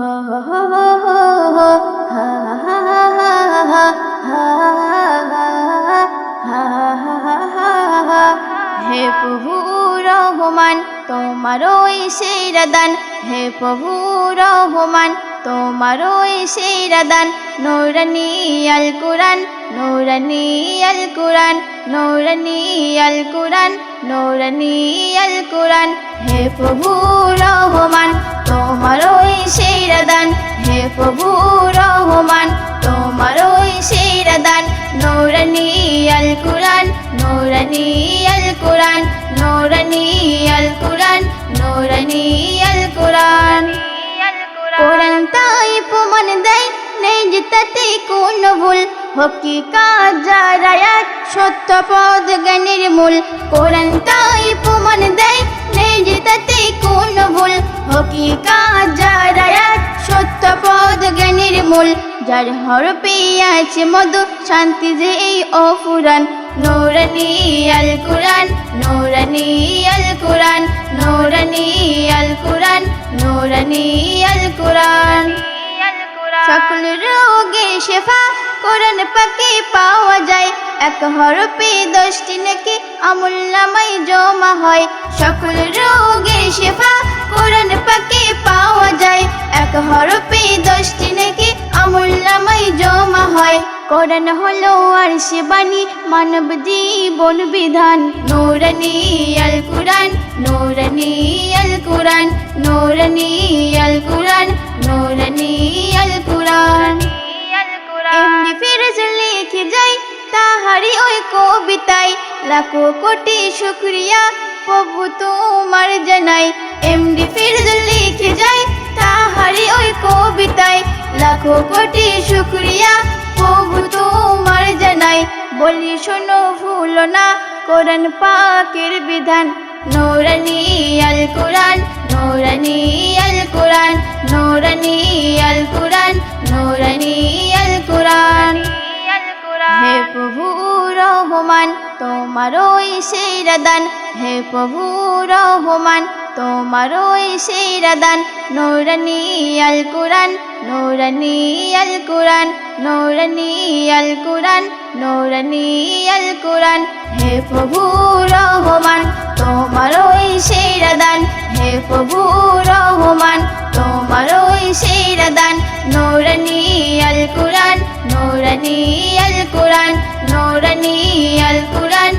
হে প্রভু রহমান তোমারই সেরা দান। হে প্রভু রহমান তোমারই সেরা দান। নৌরানি আল কুরআন, নৌরানি আল কুরআন, নৌরানি আল কুরআন, নৌরানি আল কুরআন। হে প্রভু কুরআন নৌরানি আল কুরআন নৌরানি আল কুরআন কোরআন তাই প্রমাণ দেয়, নেই যে তাতে কোনো মূল। কোরআন তাই প্রমাণ দেয়, নেই যে তাতে কোনো ভুল। হকিকাত যারা মূল। যার হরপে মধু, শান্তি যে এই নৌরানি আল কুরআন, নৌরানি আল কুরআন, নৌরানি আল কুরআন, নৌরানি আল কুরআন। সকল রোগে শেফা কোরআন পাকে পাওয়া যায়। এক হরপে দশটি নাকি আমুল নামাই জমা হয়। সকল রোগে শেফা কোরআন পাকে পাওয়া কোরআন হলো আর বাণী মানব জীবন বিধান। নৌরানি আল কুরআন, নৌরানি আল কুরআন, নৌরানি আল কুরআন, নৌরানি আল কুরআন। এমনি ফিরজ লিখে যাই তাহারি ওই কবিতায় লাখো কোটি শুক্রিয়া প্রভু তোমার জানাই। এমডি ফিরজ লিখে যাই তাহারি ওই কবিতায় লাখো কোটি শুক্রিয়া প্রভু তোমার জানাই। বলি, শোনো, ভুলো না, কোরআন পাকের বিধান। নৌরানি আল কোরআন, নৌরানি আল কোরআন, নৌরানি আল কোরআন, নৌরানি আল কোরআন। হে প্রভু রহমান, তোমারই সেরা দান। হে প্রভু রহমান তোমারই সেরা দান নৌরানি আল কোরআন, নৌরানি আল কোরআন, নৌরানি আল কোরআন, নৌরানি আল কোরআন। হে প্রভু রহমান তোমারই সেরা দান হে প্রভু রহমান তোমারই সেরা দান নৌরানি আল কোরআন নৌরানি আল কোরআন, নৌরানি আল কোরআন, নৌরানি আল কোরআন।